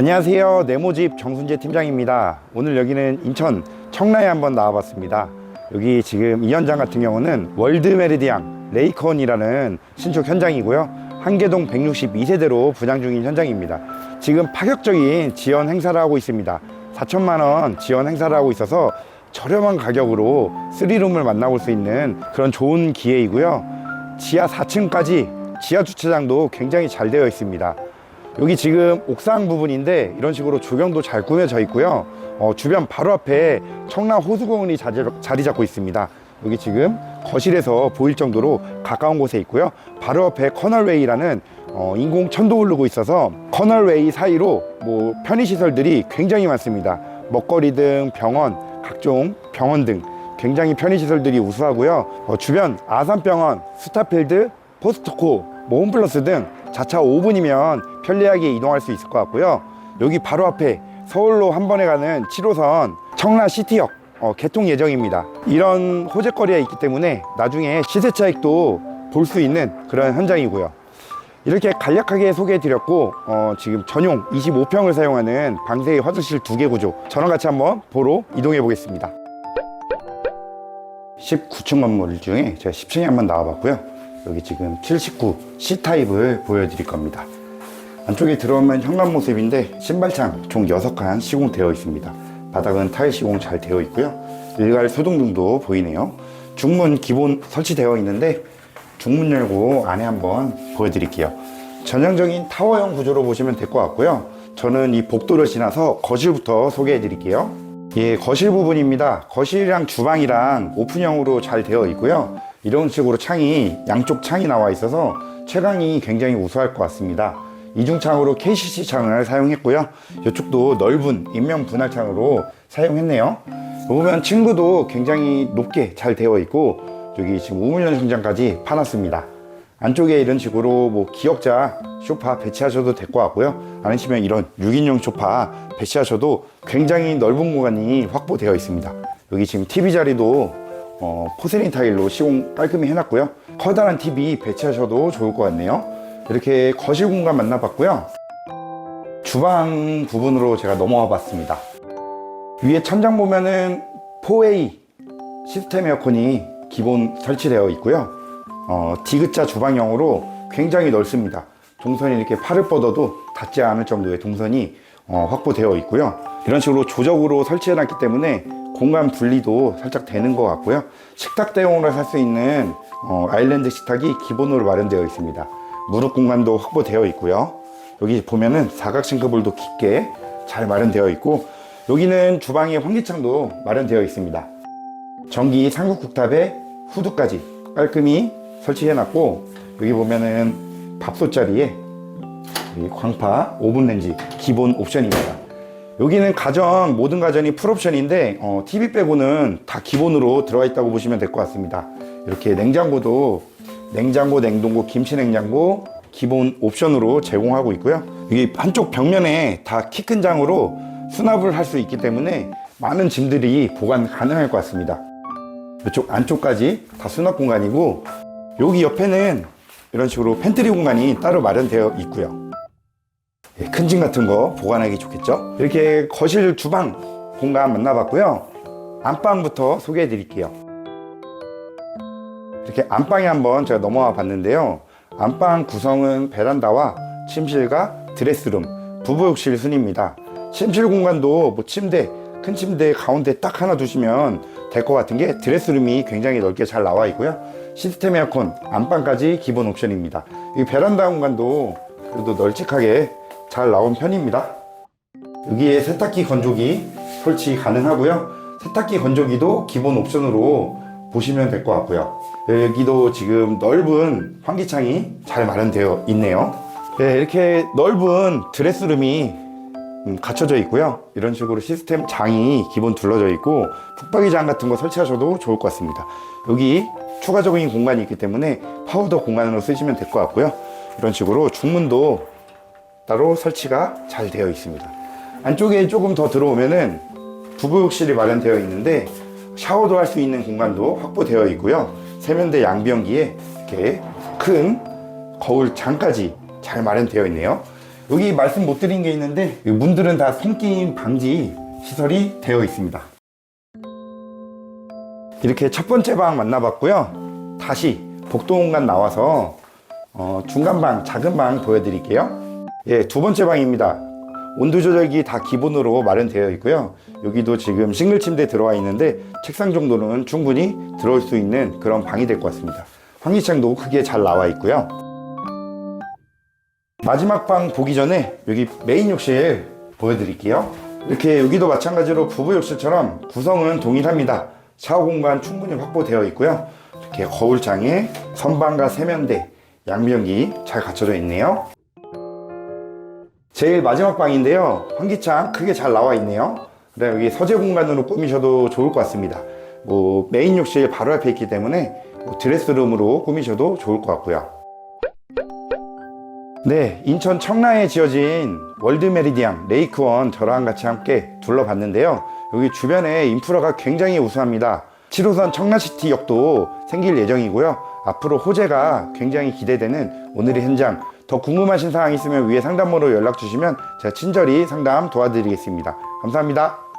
안녕하세요. 네모집 정순재 팀장입니다. 오늘 여기는 인천 청라에 한번 나와봤습니다. 여기 지금 이 현장 같은 경우는 월드 메리디앙 레이컨이라는 신축 현장이고요. 한계동 162세대로 분양 중인 현장입니다. 지금 파격적인 지원 행사를 하고 있습니다. 4천만 원 지원 행사를 하고 있어서 저렴한 가격으로 3룸을 만나볼 수 있는 그런 좋은 기회이고요. 지하 4층까지 지하 주차장도 굉장히 잘 되어 있습니다. 여기 지금 옥상 부분인데 이런 식으로 조경도 잘 꾸며져 있고요. 어, 주변 바로 앞에 청라 호수공원이 자리, 자리 잡고 있습니다. 여기 지금 거실에서 보일 정도로 가까운 곳에 있고요. 바로 앞에 커널웨이라는 어, 인공 천도 흐르고 있어서 커널웨이 사이로 뭐 편의시설들이 굉장히 많습니다. 먹거리 등 병원, 각종 병원 등 굉장히 편의시설들이 우수하고요. 어, 주변 아산병원, 스타필드, 포스트코, 뭐 홈플러스 등 자차 5분이면 편리하게 이동할 수 있을 것 같고요. 여기 바로 앞에 서울로 한 번에 가는 7호선 청라 시티역 어, 개통 예정입니다. 이런 호재거리가 있기 때문에 나중에 시세 차익도 볼 수 있는 그런 현장이고요. 이렇게 간략하게 소개해 드렸고 어, 지금 전용 25평을 사용하는 방세의 화장실 두 개 구조 저랑 같이 한번 보러 이동해 보겠습니다. 19층 건물 중에 제가 10층에 한번 나와봤고요. 여기 지금 79 C타입을 보여드릴 겁니다. 안쪽에 들어오면 현관 모습인데 신발창 총 6칸 시공되어 있습니다. 바닥은 타일 시공 잘 되어 있고요. 일괄 소등등도 보이네요. 중문 기본 설치되어 있는데 중문 열고 안에 한번 보여드릴게요. 전형적인 타워형 구조로 보시면 될 것 같고요. 저는 이 복도를 지나서 거실부터 소개해 드릴게요. 예, 거실 부분입니다. 거실이랑 주방이랑 오픈형으로 잘 되어 있고요. 이런 식으로 창이, 양쪽 창이 나와 있어서 채광이 굉장히 우수할 것 같습니다. 이중창으로 KCC 창을 사용했고요. 이쪽도 넓은 인명 분할 창으로 사용했네요. 보면 층구도 굉장히 높게 잘 되어 있고 여기 지금 우물연 성장까지 파놨습니다. 안쪽에 이런 식으로 뭐 기역자 소파 배치하셔도 될 것 같고요. 아니시면 이런 6인용 소파 배치하셔도 굉장히 넓은 공간이 확보되어 있습니다. 여기 지금 TV 자리도 어, 포세린 타일로 시공 깔끔히 해놨고요. 커다란 TV 배치하셔도 좋을 것 같네요. 이렇게 거실 공간 만나봤고요. 주방 부분으로 제가 넘어와 봤습니다. 위에 천장 보면은 4A 시스템 에어컨이 기본 설치되어 있고요. 어, 디귿자 주방형으로 굉장히 넓습니다. 동선이 이렇게 팔을 뻗어도 닿지 않을 정도의 동선이 어, 확보되어 있고요. 이런 식으로 조적으로 설치해 놨기 때문에 공간 분리도 살짝 되는 것 같고요. 식탁 대용으로 살 수 있는 어, 아일랜드 식탁이 기본으로 마련되어 있습니다. 무릎 공간도 확보되어 있고요. 여기 보면은 사각 싱크볼도 깊게 잘 마련되어 있고 여기는 주방에 환기창도 마련되어 있습니다. 전기 삼국 국탑에 후드까지 깔끔히 설치해 놨고 여기 보면은 밥솥 자리에 이 광파 오븐 렌지 기본 옵션입니다. 여기는 가전 모든 가전이 풀옵션인데 어, TV 빼고는 다 기본으로 들어가 있다고 보시면 될 것 같습니다. 이렇게 냉장고도 냉장고, 냉동고, 김치 냉장고 기본 옵션으로 제공하고 있고요. 여기 한쪽 벽면에 다 키 큰 장으로 수납을 할 수 있기 때문에 많은 짐들이 보관 가능할 것 같습니다. 이쪽 안쪽까지 다 수납 공간이고 여기 옆에는 이런 식으로 팬트리 공간이 따로 마련되어 있고요. 예, 큰짐 같은 거 보관하기 좋겠죠? 이렇게 거실 주방 공간 만나봤고요. 안방부터 소개해 드릴게요. 이렇게 안방에 한번 제가 넘어와 봤는데요. 안방 구성은 베란다와 침실과 드레스룸, 부부욕실 순입니다. 침실 공간도 뭐 침대, 큰 침대 가운데 딱 하나 두시면 될 것 같은 게 드레스룸이 굉장히 넓게 잘 나와 있고요. 시스템 에어컨, 안방까지 기본 옵션입니다. 이 베란다 공간도 그래도 널찍하게 잘 나온 편입니다. 여기에 세탁기 건조기 설치 가능하고요. 세탁기 건조기도 기본 옵션으로 보시면 될 것 같고요. 여기도 지금 넓은 환기창이 잘 마련되어 있네요. 네, 이렇게 넓은 드레스룸이 음, 갖춰져 있고요. 이런 식으로 시스템 장이 기본 둘러져 있고 붙박이장 같은 거 설치하셔도 좋을 것 같습니다. 여기 추가적인 공간이 있기 때문에 파우더 공간으로 쓰시면 될 것 같고요. 이런 식으로 중문도 따로 설치가 잘 되어 있습니다. 안쪽에 조금 더 들어오면은 부부욕실이 마련되어 있는데 샤워도 할 수 있는 공간도 확보되어 있고요. 세면대 양변기에 이렇게 큰 거울 장까지 잘 마련되어 있네요. 여기 말씀 못 드린 게 있는데 이 문들은 다 손김 방지 시설이 되어 있습니다. 이렇게 첫 번째 방 만나봤고요. 다시 복도 공간 나와서 어, 중간 방, 작은 방 보여드릴게요. 예, 두 번째 방입니다. 온도 조절기 다 기본으로 마련되어 있고요. 여기도 지금 싱글 침대 들어와 있는데 책상 정도는 충분히 들어올 수 있는 그런 방이 될 것 같습니다. 환기창도 크게 잘 나와 있고요. 마지막 방 보기 전에 여기 메인 욕실 보여드릴게요. 이렇게 여기도 마찬가지로 부부 욕실처럼 구성은 동일합니다. 샤워 공간 충분히 확보되어 있고요. 이렇게 거울장에 선반과 세면대, 양변기 잘 갖춰져 있네요. 제일 마지막 방인데요. 환기창 크게 잘 나와 있네요. 그다음 여기 서재 공간으로 꾸미셔도 좋을 것 같습니다. 뭐 메인 욕실 바로 앞에 있기 때문에 뭐 드레스룸으로 꾸미셔도 좋을 것 같고요. 네, 인천 청라에 지어진 월드 메리디안 레이크원 저랑 같이 함께 둘러봤는데요. 여기 주변에 인프라가 굉장히 우수합니다. 7호선 청라시티 역도 생길 예정이고요. 앞으로 호재가 굉장히 기대되는 오늘의 현장. 더 궁금하신 사항 있으면 위에 상담번호 연락 주시면 제가 친절히 상담 도와드리겠습니다. 감사합니다.